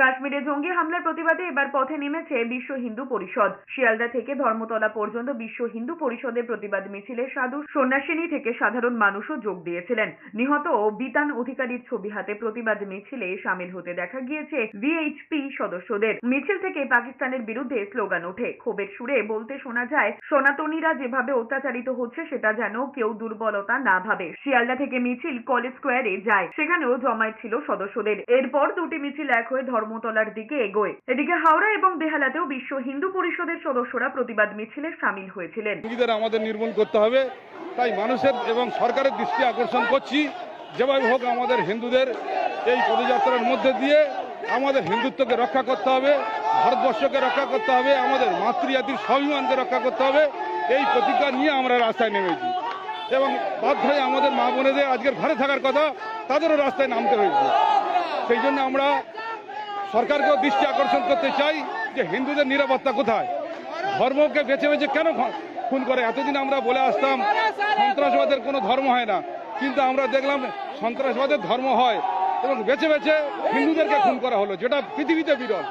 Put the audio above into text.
কাশ্মীরে জঙ্গি হামলার প্রতিবাদে এবার পথে নেমেছে বিশ্ব হিন্দু পরিষদ। শিয়ালদা থেকে ধর্মতলা পর্যন্ত বিশ্ব হিন্দু পরিষদের প্রতিবাদ মিছিলে সাধু সন্ন্যাসিনী থেকে সাধারণ মানুষও যোগ দিয়েছিলেন। নিহত ও বিতান অধিকারীর ছবি হাতে প্রতিবাদ মিছিলে সামিল হতে দেখা গিয়েছে ভিএইচপি সদস্যদের। মিছিল থেকে পাকিস্তানের বিরুদ্ধে স্লোগান ওঠে। ক্ষোভের সুরে বলতে শোনা যায়, সনাতনীরা যেভাবে অত্যাচারিত হচ্ছে সেটা যেন কেউ দুর্বলতা না ভাবে। শিয়ালদা থেকে মিছিল কলেজ স্কোয়ারে যায়, সেখানেও জমায়েত ছিল সদস্যদের। এরপর দুটি মিছিল এক হয়ে ধর্মতলার দিকে এগোয়। এদিকে হাওড়া এবং বেহালাতেও বিশ্ব হিন্দু পরিষদের সদস্যরা প্রতিবাদ মিছিলে সামিল হয়েছিলেন। আমাদের নির্মূল করতে হবে। তাই মানুষের এবং সরকারের দৃষ্টি আকর্ষণ করছি। যেভাবে হোক আমাদের হিন্দুদের এই পদযাত্রার মধ্যে দিয়ে আমাদের হিন্দুত্বকে রক্ষা করতে হবে, ভারতবর্ষকে রক্ষা করতে হবে, আমাদের মাতৃজাতির স্বাভিমানকে রক্ষা করতে হবে, এই প্রতিজ্ঞা নিয়ে আমরা রাস্তায় নেমেছি। এবং বাধ্য হয়ে আমাদের মা বোনেদের আজকের ঘরে থাকার কথা, তাদেরও রাস্তায় নামতে হয়েছে। সেই জন্য আমরা সরকারকেও দৃষ্টি আকর্ষণ করতে চাই যে হিন্দুদের নিরাপত্তা কোথায়? ধর্মকে বেছে বেছে কেন খুন করে? এতদিন আমরা বলে আসতাম, সন্ত্রাসবাদের কোনো ধর্ম হয় না। কিন্তু আমরা দেখলাম সন্ত্রাসবাদের ধর্ম হয় এবং বেছে বেছে হিন্দুদেরকে খুন করা হলো, যেটা পৃথিবীতে বিরল।